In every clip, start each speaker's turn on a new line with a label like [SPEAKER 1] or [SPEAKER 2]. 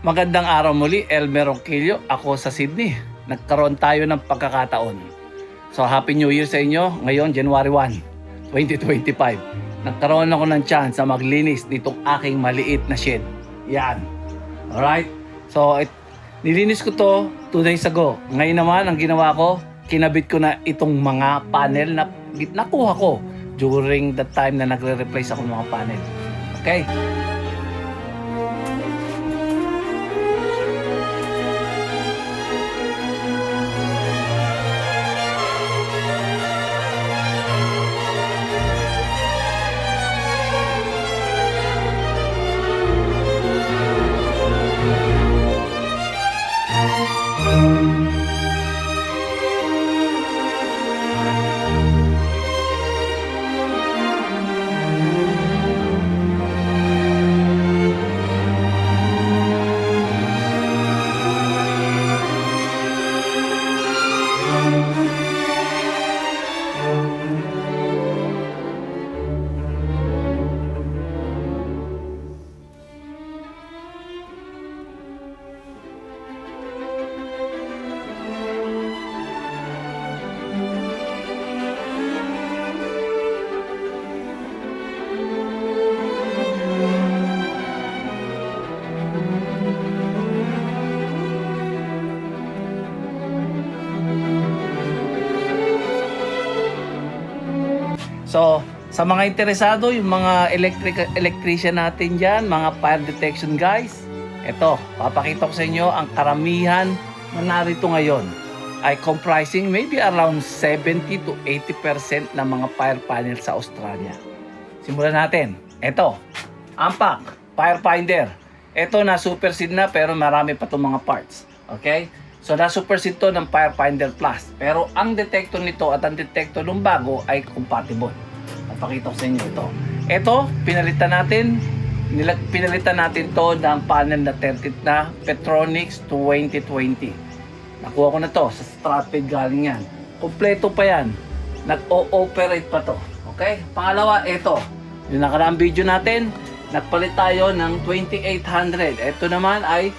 [SPEAKER 1] Magandang araw muli, Elmer Ronquillo. Ako sa Sydney. Nagkaroon tayo ng pagkakataon. So, Happy New Year sa inyo. Ngayon, January 1, 2025. Nagkaroon ako ng chance na maglinis nitong aking maliit na shed. Yan. Alright? So, it, nilinis ko to 2 days ago. Ngayon naman, ang ginawa ko, kinabit ko na itong mga panel na nakuha ko during the time na nagre-replace ako ng mga panel. Okay? So, sa mga interesado, yung mga electric electrician natin dyan, mga fire detection guys, eto, papakita ko sa inyo ang karamihan na narito ngayon ay comprising maybe around 70 to 80% ng mga fire panel sa Australia. Simulan natin. Ito, Ampac, Firefinder. Ito na supersede na pero marami pa itong mga parts. Okay? So na supersede to ng Firefinder Plus. Pero ang detector nito at ang detector ng bago ay compatible. Papakita ko sa inyo ito. Ito, pinalitan natin nilag pinalitan natin to ng panel na 30 na Petronics 2020. Nakuha ko na to sa Stratford galing yan. Kompleto pa yan. Nag-o-operate pa to. Okay? Pangalawa, ito. Yung nakaraang video natin, nagpalit tayo ng 2800. Ito naman ay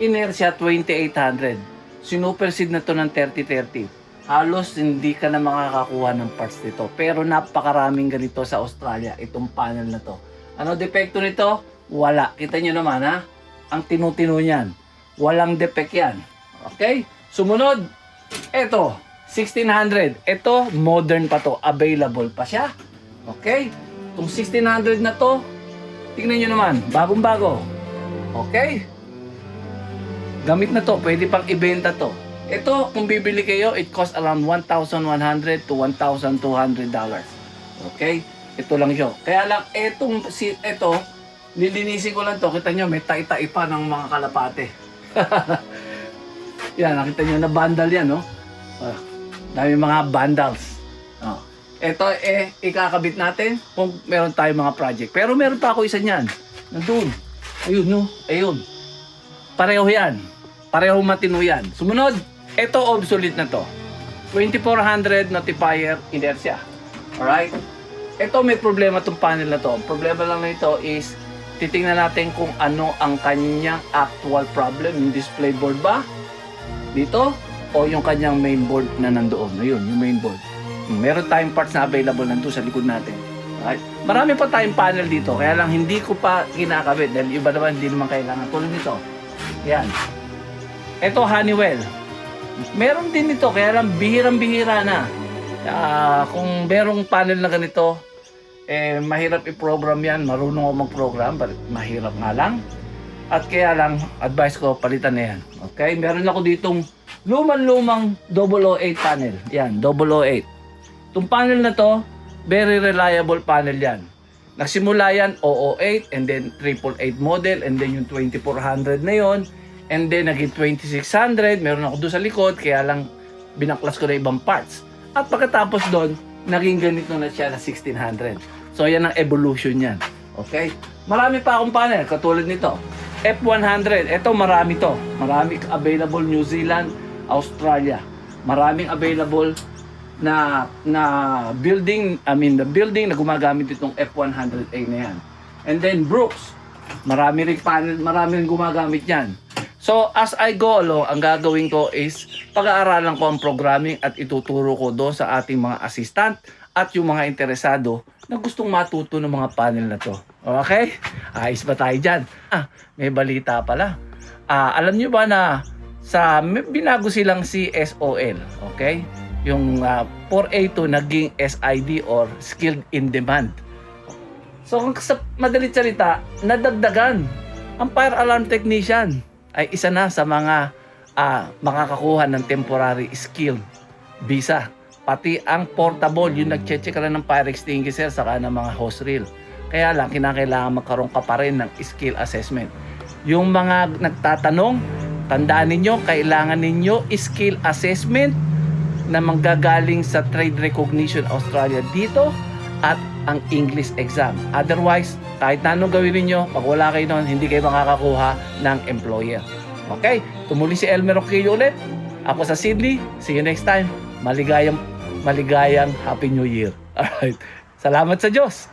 [SPEAKER 1] Inertia 2800. Sinuperseed na to ng 3030. Halos hindi ka na makakakuha ng parts nito. Pero napakaraming ganito sa Australia, itong panel na to. Ano depekto nito? Wala. Kita nyo naman ha? Ang tinutino niyan. Walang defect yan. Okay? Sumunod, ito, 1600. Ito, modern pa to. Available pa siya. Okay? Itong 1600 na to, tingnan nyo naman, bagong-bago. Okay? Gamit na to, pwede pang ibenta to. Ito, kung bibili kayo, it costs around 1,100 to 1,200 dollars. Okay? Ito lang siya. Kaya lang, etong, si, ito, nilinisin ko lang to. Kita nyo, may tai-tai pa ng mga kalapate. yan, nakita nyo na bandal yan, no? Ah, dami mga vandals. Oh. Ito, eh, ikakabit natin kung meron tayong mga project. Pero meron pa ako isa niyan. Nandun. Ayun, no? Ayun. Pareho yan. Pareho matino yan. Sumunod, ito obsolete na to. 2400 notifier inertia. Alright? Ito may problema tong panel na to. Problema lang nito is titingnan natin kung ano ang kanyang actual problem. Yung display board ba? Dito? O yung kanyang mainboard na nandoon? Ayun, yung mainboard. Meron tayong parts na available nandun sa likod natin. Alright? Marami pa tayong panel dito. Kaya lang hindi ko pa kinakabit. Dahil iba naman hindi naman kailangan. Tulad nito. Yan. Ito Honeywell. Meron din ito, kaya lang bihirang-bihira na. Ah, kung merong panel na ganito, eh, mahirap i-program yan. Marunong ako mag-program, but mahirap nga lang. At kaya lang, advice ko, palitan na yan. Okay? Meron ako ditong lumang-lumang 008 panel. Yan, 008. Itong panel na to, very reliable panel yan. Nagsimula yan 008 and then 888 model and then yung 2400 na yon and then naging 2600 meron ako doon sa likod kaya lang binaklas ko na ibang parts. At pagkatapos doon naging ganito na siya na 1600 so yan ang evolution yan okay? Marami pa akong panel katulad nito. F100 ito marami to. Marami available New Zealand Australia. Maraming available na na building I mean the building na gumagamit itong F100A na yan. And then Brooks. Marami rin panel, marami rin gumagamit yan. So, as I go along, ang gagawin ko is pag-aaralan ko ang programming at ituturo ko doon sa ating mga assistant at yung mga interesado na gustong matuto ng mga panel na to. Okay? Ayos ba tayo dyan? Ah, may balita pala. Ah, alam nyo ba na sa binago silang CSOL, okay? Yung ah, 4A2 naging SID or Skilled in Demand. So, sa madalit salita, nadagdagan ang fire alarm technician ay isa na sa mga ah, makakakuha ng temporary skill visa. Pati ang portable, yung nag-check ka ng fire extinguisher saka ng mga hose reel. Kaya lang, kinakailangan magkaroon ka pa rin ng skill assessment. Yung mga nagtatanong, tandaan ninyo, kailangan ninyo skill assessment na manggagaling sa Trade Recognition Australia dito at ang English exam. Otherwise, kahit anong gawin ninyo, pag wala kayo noon, hindi kayo makakakuha ng employer. Okay? Tumuli si Elmer Roquillo ulit. Ako sa Sydney. See you next time. Maligayang, maligayang Happy New Year. Alright. Salamat sa Diyos.